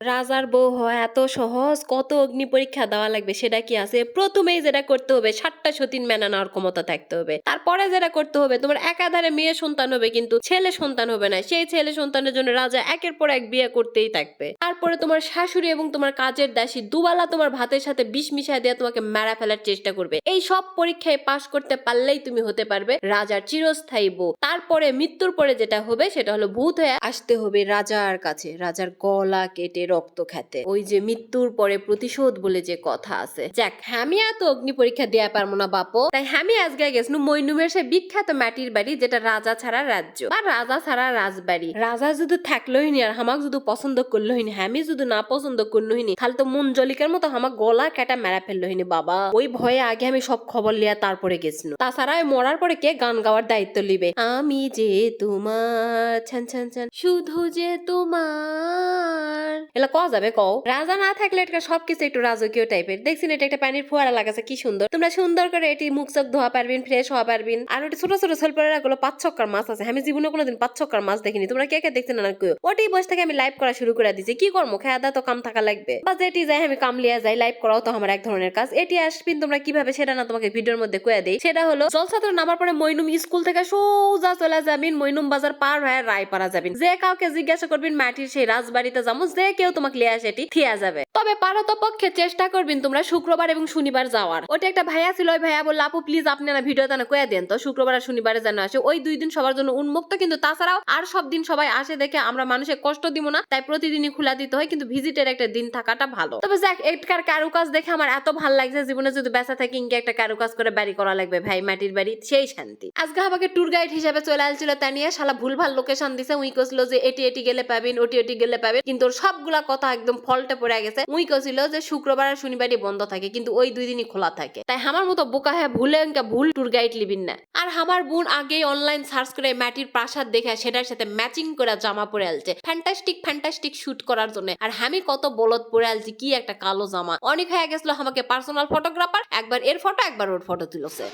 রাজার বউ হয় এত সহজ, কত অগ্নি পরীক্ষা দেওয়া লাগবে সেটা কি আছে? প্রথমেই যেটা করতে হবে, সাতটা সতীন মেনে নেওয়ার ক্ষমতা থাকতে হবে। তারপরে যেটা করতে হবে, তোমার একাধারে মেয়ে সন্তান হবে কিন্তু ছেলে সন্তান হবে না। সেই ছেলে সন্তানের জন্য রাজা একের পর এক বিয়ে করতেই থাকবে। তারপরে তোমার শাশুড়ি এবং তোমার কাজের দাসী দুবেলা তোমার ভাতের সাথে বিষ মিশাই দিয়ে তোমাকে মেরা ফেলার চেষ্টা করবে। এই সব পরীক্ষায় পাশ করতে পারলেই তুমি হতে পারবে রাজার চিরস্থায়ী বউ। তারপরে মৃত্যুর পরে যেটা হবে, সেটা হলো ভূত হয়ে আসতে হবে রাজার কাছে। রাজার গলা কেটে রক্ত খেতে। ওই যে মৃত্যুর পরে প্রতিশোধ বলে যে কথা আছে। যাক, আমি এত অগ্নি পরীক্ষা দেয়া পারব না, বাপো। তাই আমি আজকে গেছিলাম মইনুমের সে বিখ্যাত মাটির বাড়ি, যেটা রাজা ছাড়া রাজ্য। বা রাজা ছাড়া রাজবাড়ি। রাজা যদি থাকলোই নি আর হামাক যদি পছন্দ করলোই নি, আমি যদি না পছন্দ করলোই নি, তাহলে তো মন জলিকার মতো আমার গলা কাটা মেরা ফেললোই নি, বাবা। ওই ভয়ে আগে আমি সব খবর লিয়া তারপরে গেছিল তাছাড়া মরার পরে কে গান গাওয়ার দায়িত্ব লিবে? আমি যে তোমার ছান ছান ছান শুধু যে তোমার এলা কওয়া যাবে? কও। রাজা না থাকলে এটা সবকিছু একটু রাজকীয় টাইপের দেখছেন এটা একটা পানির ফোয়ারা লাগাছে, কি সুন্দর। তোমরা সুন্দর করে এটি মুখ চোখ ধোয়া পারবেন ফ্রেশ হওয়া পারবেন। আর ওটি ছোট ছোট সলপরা গুলো পাঁচ ছক্কার মাছ আছে। আমি জীবনে কোনোদিন পাঁচ ছক্কার মাছ দেখিনি। তোমরা কে কে দেখছেন না কেউ ওটি বসে থেকে আমি লাইভ করা শুরু করে দিছি। কি করব? খেয়া তো, কাম থাকা লাগবে। বা যেটি যাই, আমি কাম লিয়া যাই। লাইভ করাও তো আমার এক ধরনের কাজ। এটি আসবেন, তোমরা কীভাবে সেটা না তোমাকে ভিডিওর মধ্যে কয়ে দেই। সেটা হলো, জলছাত্র নামার পরে মইনুম স্কুল থেকে সোজা চলে যাবেন। মইনুম বাজার পার হয়ে রায়পাড়া যাবেন। যে কাউকে জিজ্ঞাসা করবেন, মাটির সেই রাজবাড়িতে যাব। যে কেউ তোমাকে লিয়ে আসে, এটি থিয়া যাবে। তবে পারো তো পক্ষে চেষ্টা করবেন তোমরা শুক্রবার এবং শনিবার যাওয়ার। ওটা একটা ভাইয়া ছিল, ওই ভাইয়া বলল, আপু প্লিজ আপনারা ভিডিও না কয়ে দেন তো, শুক্রবার আর শনিবারে যেন আসে। ওই দুই দিন সবার জন্য উন্মুক্ত, কিন্তু তাছাড়াও আর সব দিন সবাই আসে দেখে আমরা মানুষের কষ্ট দিব না, তাই প্রতিদিনই খোলা দিতে হয়, কিন্তু ভিজিটের একটা দিন থাকাটা ভালো। তবে যাক, এটার কারুকাজ দেখে আমার এত ভালো লাগছে, জীবনে যদি বেঁচে থাকি ইনকে একটা কারুকাজ করে বাড়ি করা লাগবে, ভাই, মাটির বাড়ি, সেই শান্তি। আজকে আমাকে ট্যুর গাইড হিসেবে চলে আসছিল, তা নিয়ে শালা ভুল ভালো লোকেশন দিছে, উই কছিল যে এটি এটি গেলে পাবেন, ওটি ওটি গেলে পাবেন, কিন্তু ওর সবগুলা কথা একদম ফল্টে পড়ে গেছে। উই কছিল যে শুক্রবার আর শনিবারই বন্ধ থাকে, কিন্তু ওই দুই দিনই খোলা থাকে। তাই আমার মতো বোকা হ্যাঁ ভুলে ভুল ট্যুর গাইড লিবিন না। আর আমার বোন আগেই অনলাইন সার্চ করে মাটির প্রাসাদ দেখে সেটার সাথে ম্যাচিং করে জামা পরে আলছে। ফ্যান্টাস্টিক ফ্যান্টাস্টিক শুট করার জন্য। আর আমি কত বলদ পরে আলছি, কি একটা কালো জামা। অনেক হয়ে গেছিল আমাকে পার্সোনাল ফটোগ্রাফার একবার এর ফটো একবার ওর ফটো তুলছে।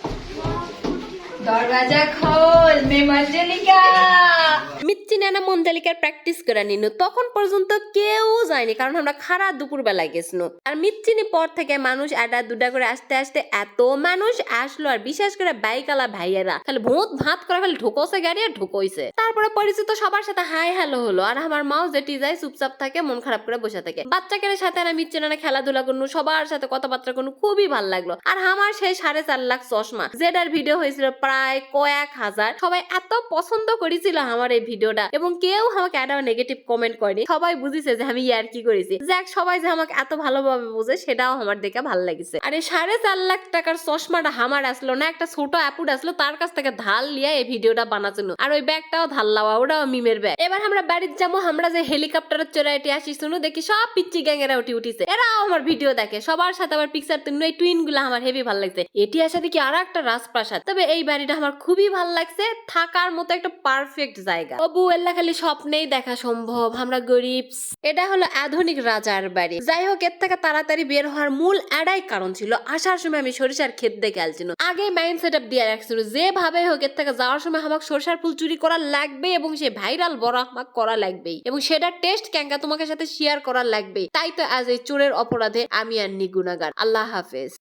খোল মে মঞ্জলিকা নানা মন্দালিকার প্র্যাকটিস করে নিনু। তখন পর্যন্ত কেউ যায়নি, কারণ আমরা গেছিল আর পর থেকে মানুষ করে আসতে আসতে এত মানুষ আসলো আর বিশেষ করে বাইকালা ভাইয়েরা। খালি ভূত ভাত করে খালি ঢুকোছে গাড়ি আর ঢুকোইছে। তারপরে পরিচিত সবার সাথে হাই হ্যালো হলো আর আমার মাও যেটি যায় চুপচাপ থাকে, মন খারাপ করে বসে থাকে। বাচ্চাকে সাথে আর মিচ্ছি নানা খেলাধুলা করনু, সবার সাথে কথাবার্তা করনু, খুবই ভালো লাগল। আর আমার সেই সাড়ে চার লাখ চশমা, যেটার ভিডিও হয়েছিল প্রায় কয়েক হাজার। সবাই এত পছন্দ করেছিল আমার এই ভিডিওটা এবং কেউ আমাকে একটা নেগেটিভ কমেন্ট করেনি। সবাই বুঝেছে যে আমি ইয়ার কি করেছি। যাক, সবাই যে আমাকে এত ভালোভাবে বুঝে, সেটাও আমার দেখে ভালো লাগছে। আর এই সাড়ে চার লাখ টাকার চশমাটা আমার আসলো না, একটা ছোট অ্যাপুড আসলো, তার কাছ থেকে ধাল লিয়া এই ভিডিওটা বানাচ্ছিল আর ওই ব্যাগটাও ধাল লাওয়া ওটাও মিমের ব্যাগ। এবার আমরা বাড়ির যাব, আমরা যে হেলিকপ্টারের চড়ে এটি আসি, শুনো দেখি সব পিচ্ছি এরা উঠি উঠিছে। এরাও আমার ভিডিও দেখে, সবার সাথে আবার পিকচার তুলে এই টুইনগুলো আমার হেভি ভালো লাগছে। এটি আসা দেখি আর একটা রাজপ্রাসাদ। তবে এই বাড়িটা আমার খুবই ভালো লাগছে। থাকার মতো একটা পারফেক্ট জায়গা। ও বুয়েল্লা খালি স্বপ্নেই দেখা সম্ভব। আমরা গরিব। এটা হলো আধুনিক রাজার বাড়ি। যাই হোক, এর থেকে তাড়াতাড়ি বের হওয়ার মূল এটাই কারণ ছিল, আসার সময় আমি সরিষার ক্ষেত দেখে আসছিল আগে মাইন্ড সেট আপ দিয়ে রাখছিল, যেভাবে হোক এর থেকে যাওয়ার সময় আমাকে সরিষার ফুল চুরি করা লাগবে এবং সে ভাইরাল বড় আমাকে করা লাগবেই। এবং সেটা টেস্ট ক্যাঙ্কা তোমাকে সাথে শেয়ার করা লাগবে তাই তো আজ এই চোরের অপরাধে আমি আর নিগুনাগার আল্লাহ হাফেজ।